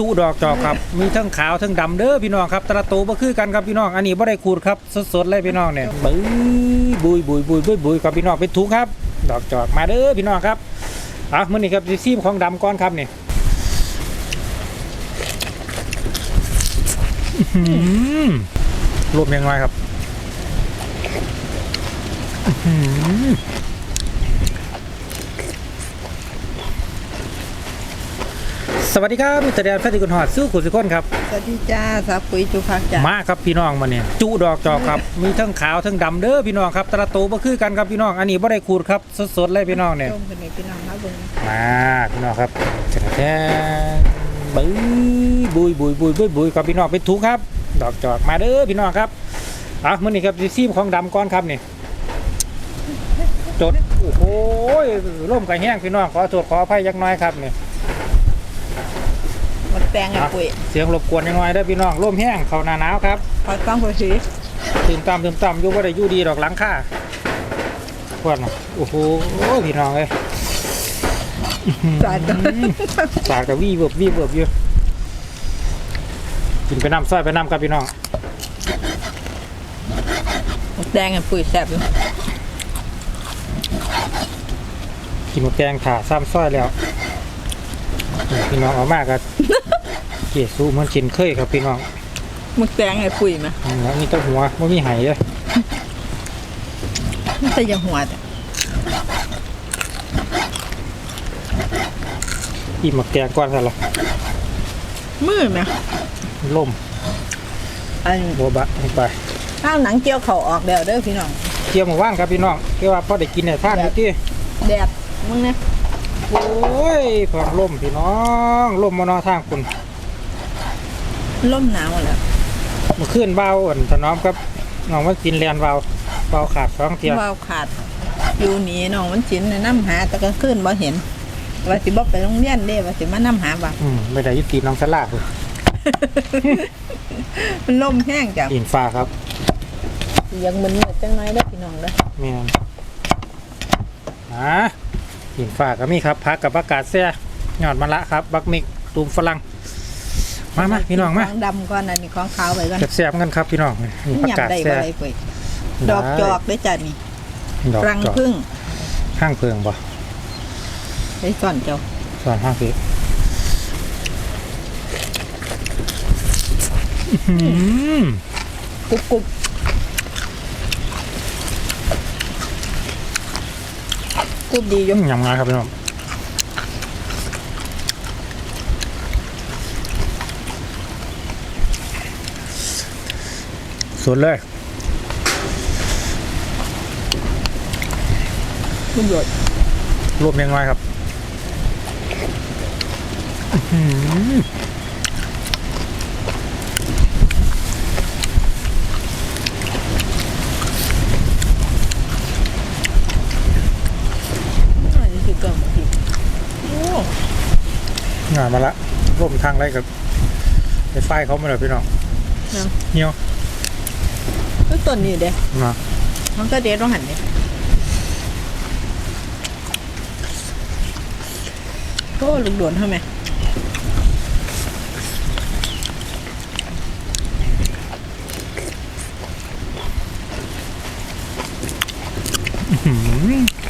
จุดอกจอกครับ มีทั้งขาวทั้งดำเด้อพี่น้องครับแตละโตวบ่คือกันครับพี่น้อง อันนี้บ่ได้ขูดครับสดๆเลยพี่น้องเนี่ยบุยบุยบุยบุยบุยบุยครับพี่น้องเป็นถุงครับ ดอกจอกมาเด้อพี่น้องครับอะมื้อนี้ครับซีมของดำก่อนครับนี่รวมยังไงครับอื้อหือ สวัสดีครับมิสเตอร์แดนแฟติกุนหอดสู้ขุนสุคนครับ สวัสดีจ้าสับปุ๋ยจุพักจ้ามาครับพี่น้องมาเนี่ยจุดอกจอกครับ มีทั้งขาวทั้งดำเด้อพี่น้องครับแตละโตวบ่คือกันครับพี่น้อง อันนี้บ่ได้ขูดครับสดๆเลยพี่น้องเนี่ย ชมกันเลยพี่น้องครับเบิ่งมาพี่น้องครับแท้บุยบุยบุยบุยบุยบุยครับพี่น้องเป็นถุงครับ ดอกจอกมาเด้อพี่น้องครับอะมื้อนี้ครับสิซีมของดำก่อนครับนี่จดโอ้โหร่มกระแห้งพี่น้องขอโทษขออภัยยักน้อยครับนี่ มันแตงไอ้ปุ๋ยเสียงรบกวนยังน้อยเด้อพี่น้องร่มแห้งเข้าหน้าหนาวครับพอต้องปุ๋ยสีตื่นตามตื่นตามอยู่ว่าได้อยู่ดีดอกหลังค่าพวดนะโอ้โหพี่น้องเลยสาดกันสาดกับวี่เบิบวี่เบิบอยู่กินไปน้ำซอยไปน้ำครับพี่น้องมันแตงไอ้ปุ๋ยแซ่บอยู่กินหมดแกงถ่าซ้ำซอยแล้วนี่พี่น้องเอามากครับ เกศสู้เหมันกินเคยครับพี่น้องมันแตงไอ้ปุ๋ยไหมอืมแล้วมีแต้หัวไม่มีไหเลยไม่ใช่ยังหัวแต่อิ่มหมดแกงก้อนซะละมือไหมล่มอันโบบะลงไปข้าวหนังเจียวเขาออกแล้วเด้อพี่น้องเกี่ยวหมาว่านครับพี่น้องเกี่ยวว่าพอได้กินในท่านอยู่ที่แดดมึงเนี่ยโอ้ยเพิ่งล่มพี่น้องล่มมานอทางคุณ ล่มหนาวแล้วเมื่อคืนเบาอ่อนถนอมครับน้องว่ากินแลนเบาเบาขาดสองเทียว่าวขาด อยู่หนีน้องมันจินในน้ำหาแต่กลางคืนบ่เห็นว่าสิบ่ไปโรงเรียนเด้ว่าสิมาน้ำหาบ่าอืมไม่ได้ยุติน้องสลากเลยมันล่มแห้งจ้ะอินฟ้าครับ ยังมึนเมืดจังน้อยเด้อพี่น้องเด้อแม่นอ่าอินฟ้าก็มีครับพักกับอากาศแซ่ยอดมะละครับ บักมิกตูมฝรั่ง มามาพี่น้องมาของดำก่อนอันนี้ของขาวไปก่อนแซ่บๆกันครับพี่น้องนี่ผักหยับกาดได้แซ่บ่ได้ปุ๋ยดอกจอกได้จ้ะนี่ดอกรังจอกพึ่งห้างเพิงบ่ได้ซ่อนเจ้าสอนห้างเพิงอื้อหือกรุบกรุบกรุบดีอยู่ยำงานครับพี่น้อง สุดเลยคุณหยดรวมยังไงครับอื้อหืออันนี้คือเกิมผิดโอ้งานมาละร่วมทางไรกับไฟไฟเขาไม่เลยพี่น้องยังเหี่ยวคือ ต้นนี้เด้มามันก็เด็ดต้องหันเด้ก็ลูกโดวนเท่าไหม อื้อหือ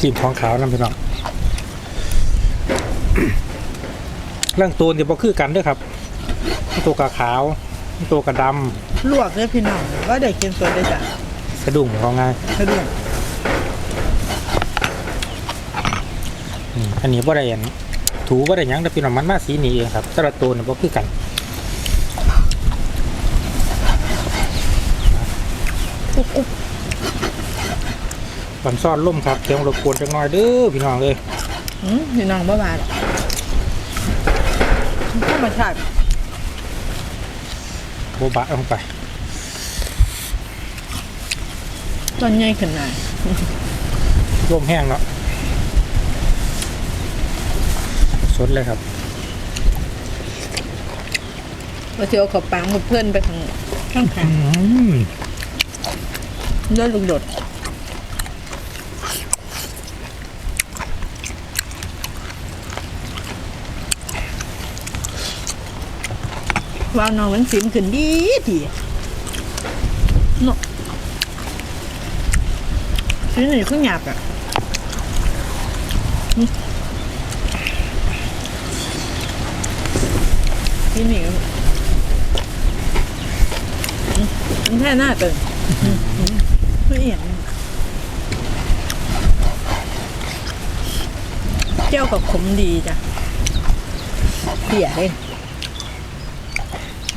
สีมของขาวนั่นพี่น้องเรื่องตัวเนี่ยบ่คือกันเด้วยครับ ตัวกะขาว ตัวกะดลวกเลยพี่น้องว่าได้กินสดได้จ้ะำสะดุ้งเขาไงสะดวกอืมอันนี้บ่ได้อันถูบ่ได้หยังแต่พี่น้องมันมาสีนี้เองครับแต่ละตัวเนี่ยบ่คือกันกุ๊บกุ๊บ บันซ่อนล่มครับเสียงรบกวนจังน้อยเด้อพี่น้องเลยอืมพี่น้องบ่บาดอกธรรมชาติโบบะลงไปต้นใหญ่ขนาดร่วมแห้งแล้วสดเลยครับว่าสิเอาเขับปังกับเพื่อนไปข้างข้างทางอืมเลือดลูกโดด วาวนองมันสิมขึ้นดีดีเนาะชิ้นนี้ขึ้นหยาบอะชิ้นนี้มันแค่หน้าเติมไม่เห็นเจ้ากับขมดีจ้ะเสียเลย เ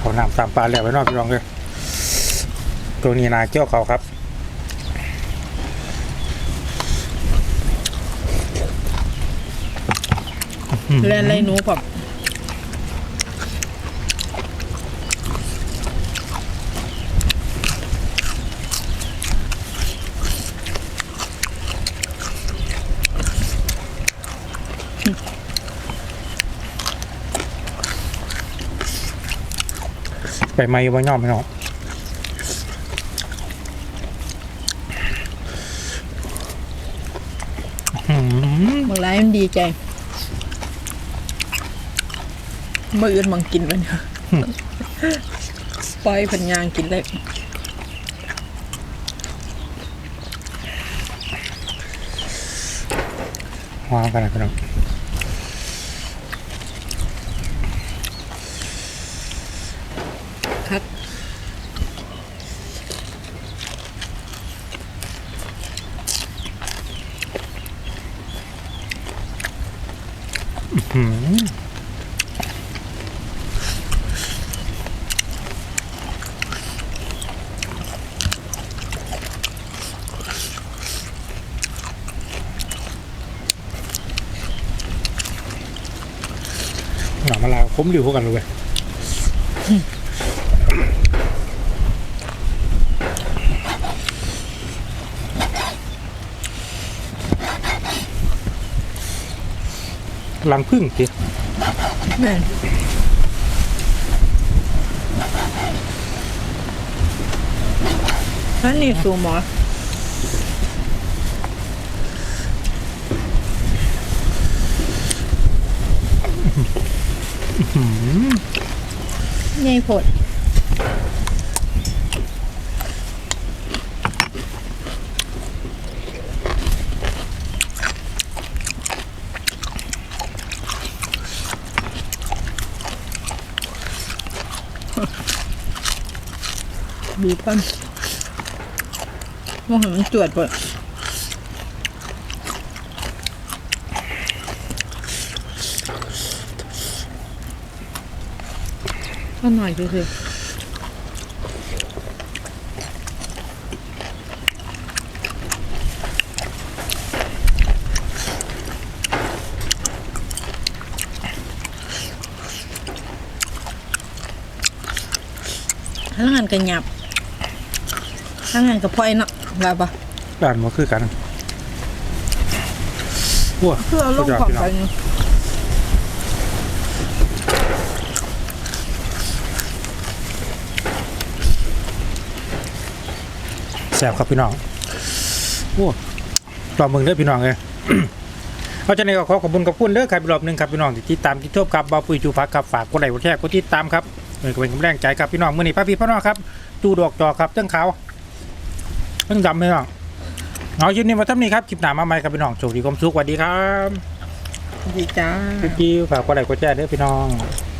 ขาน้ำตามปลาแล้วไว้นอกพี่รองเลยตัวนี้นาเจ้าเขาครับเล่นอะไรหนูผม ไปไม้บ่ย่อมพี่น้องอื้อหือบางรายมันดีใจมื่ออื่นมังกินมันปล่อยพันยางกินเลยวางกันนะพี่น้อง หือหนังมาลาคุ้มริ้วกกันเลย เว้ยลังพึ่งสิแม่นอันนี้สูหมอใหญ่โพด บีบกันว่าเห็นมันจวดเปิดก็หน่อยคือคือทั้งงานกันหยับ ทั้งงานกับพ่อยเนาะลาปะด้านมาคือกันว้าเพื่อเอาลงสุดยอดของพี่น้ไปองแสบครับพี่น้องโอ้รอบมึงเด้อพี่น้องเลยเอาจากนี้ก็ขอขอบคุณขอบคุณเด้อครับอีกรอบหนึ่งครับพี่น้องที่ติดตามที่ชมครับบาปุยจูฟักครับฝากกดไลค์กดแชร์กดติดตามครับเออก็เป็นกำลังใจครับพี่น้องมื่อนี้ป้าพี่พ่อน้องครับจูดอกจอกครับเจ้งขาว เจ้งดำพี่น้องเอาคลิปนี้มาทำนี้ครับคลิปหน้ามาใหม่ครับพี่น้องโชคดีความสุขสวัสดีครับ ดีจ้า พี่ฝากกดไลค์กดแชร์เด้อพี่น้องค